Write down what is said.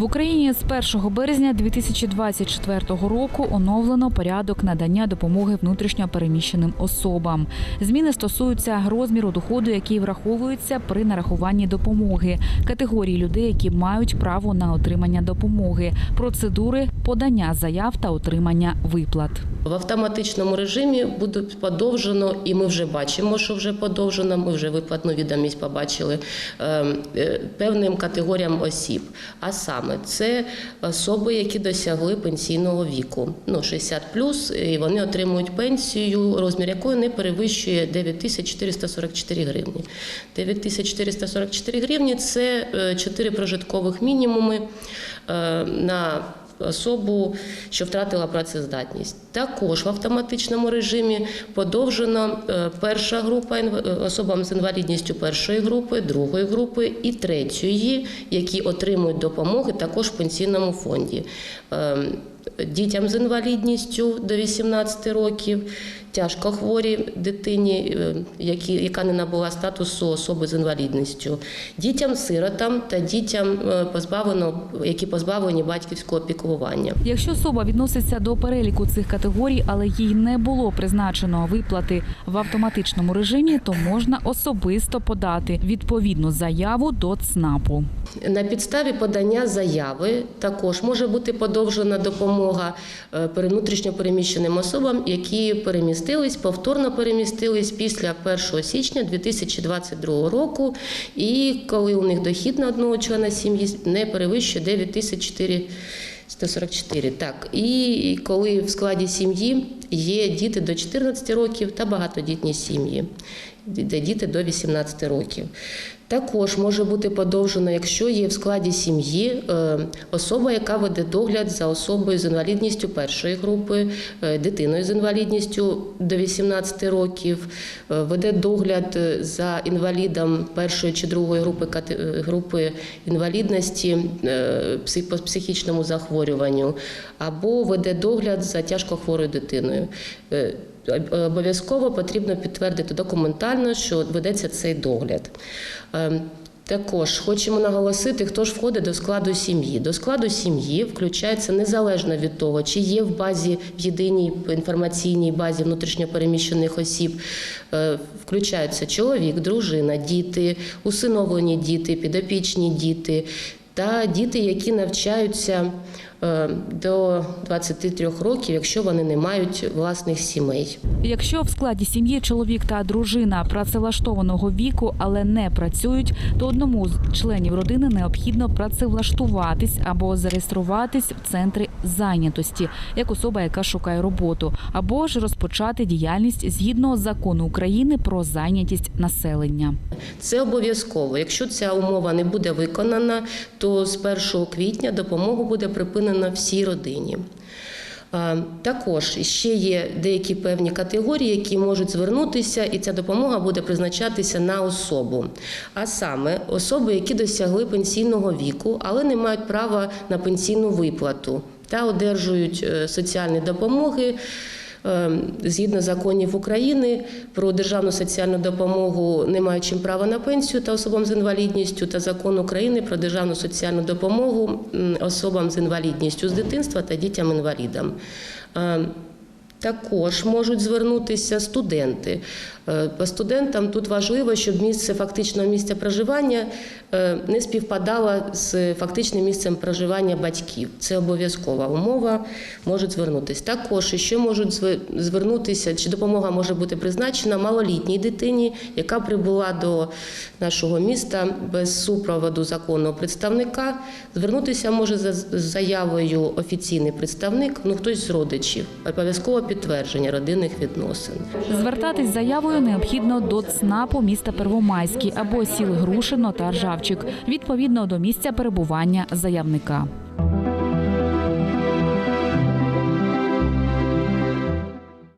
В Україні з 1 березня 2024 року оновлено порядок надання допомоги внутрішньо переміщеним особам. Зміни стосуються розміру доходу, який враховується при нарахуванні допомоги, категорії людей, які мають право на отримання допомоги, процедури подання заяв та отримання виплат. В автоматичному режимі буде подовжено, і ми вже бачимо, що вже подовжено. Ми вже виплатну відомість побачили е, е, певним категоріям осіб. А саме це особи, які досягли пенсійного віку, ну 60 і вони отримують пенсію, розмір якої не перевищує 9444 гривні. 9444 гривні це 4 прожиткових мінімуми е, на особу, що втратила працездатність. Також в автоматичному режимі подовжено е, перша група е, особам з інвалідністю першої групи, другої групи і третьої, які отримують допомоги також в пенсійному фонді. Ем, Дітям з інвалідністю до 18 років, тяжко хворій дитині, е, які, яка не набула статусу особи з інвалідністю, дітям-сиротам та дітям, е, позбавлено, які позбавлені батьківського піклування. Якщо особа відноситься до переліку цих категорій, але їй не було призначено виплати в автоматичному режимі, то можна особисто подати відповідну заяву до ЦНАПу. На підставі подання заяви також може бути подовжена допомога е, пере- переміщеним особам, які перемістились, повторно перемістились після 1 січня 2022 року, і коли у них дохід на одного члена сім'ї не перевищує 9444. Так, і коли в складі сім'ї є діти до 14 років та багатодітні сім'ї, де діти до 18 років. Також може бути подовжено, якщо є в складі сім'ї е, особа, яка веде догляд за особою з інвалідністю першої групи, е, дитиною з інвалідністю до 18 років, е, веде догляд за інвалідом першої чи другої групи групи інвалідності по психічному захворюванню, або веде догляд за тяжко хворою дитиною. Обов'язково потрібно підтвердити документально, що ведеться цей догляд. Ем, Також хочемо наголосити, хто ж входить до складу сім'ї. До складу сім'ї включається незалежно від того, чи є в базі в єдиній інформаційній базі внутрішньопереміщених осіб. е, Включаються чоловік, дружина, діти, усиновлені діти, підопічні діти та діти, які навчаються до 23 років, якщо вони не мають власних сімей. Якщо в складі сім'ї чоловік та дружина працевлаштованого віку, але не працюють, то одному з членів родини необхідно працевлаштуватись або зареєструватись в центрі зайнятості як особа, яка шукає роботу, або ж розпочати діяльність згідно закону України про зайнятість населення. Це обов'язково. Якщо ця умова не буде виконана, то з 1 квітня допомогу буде припинена всій родині. Також ще є деякі певні категорії, які можуть звернутися, і ця допомога буде призначатися на особу. А саме особи, які досягли пенсійного віку, але не мають права на пенсійну виплату та одержують е, соціальні допомоги. Е, Згідно законів України про державну соціальну допомогу не маючим права на пенсію та особам з інвалідністю, та закон України про державну соціальну допомогу особам з інвалідністю з дитинства та дітям-інвалідам. Е, Також можуть звернутися студенти. Е, По студентам тут важливо, щоб місце фактичного місця проживання е, не співпадало з фактичним місцем проживання батьків. Це обов'язкова умова. Можуть звернутися. Також ще можуть звернутися, чи допомога може бути призначена малолітній дитині, яка прибула до нашого міста без супроводу законного представника. Звернутися може за заявою офіційний представник, ну хтось з родичів, обов'язково підтвердження родинних відносин. Звертатись заявою необхідно до ЦНАПу міста Первомайський або сіл Грушино та Ржавчик, відповідно до місця перебування заявника.